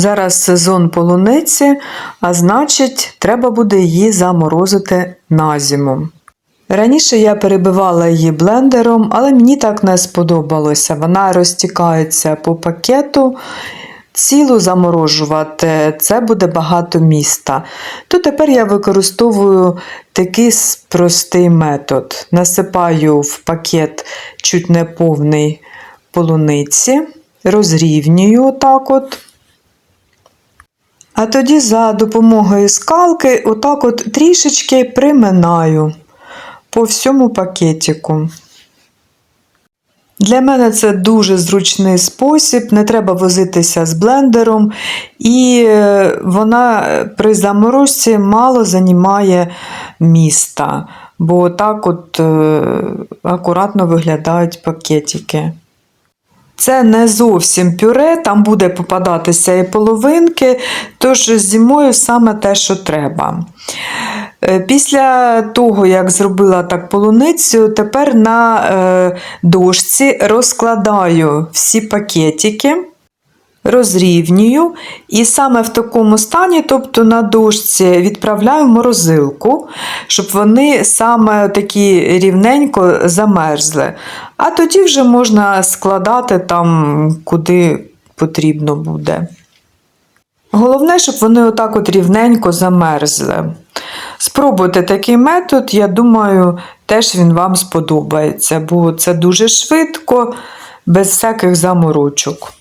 Зараз сезон полуниці, а значить, треба буде її заморозити на зиму. Раніше я перебивала її блендером, але мені так не сподобалося. Вона розтікається по пакету. Цілу заморожувати це буде багато міста. То тепер я використовую такий простий метод. Насипаю в пакет чуть не повний полуниці, розрівнюю отак от. А тоді за допомогою скалки отак от трішечки приминаю по всьому пакетику. Для мене це дуже зручний спосіб, не треба возитися з блендером, і е, вона е, при заморозці мало займає міста, бо так от е, акуратно виглядають пакетики. Це не зовсім пюре, там буде попадатися і половинки, тож зимою саме те, що треба. Е, Після того, як зробила так полуницю, тепер на е, дошці розкладаю всі пакетики, розрівнюю, і саме в такому стані, тобто на дошці, відправляю в морозилку, щоб вони саме такі рівненько замерзли. А тоді вже можна складати там, куди потрібно буде. Головне, щоб вони отак от рівненько замерзли. Спробуйте такий метод, я думаю, теж він вам сподобається, бо це дуже швидко, без всяких заморочок.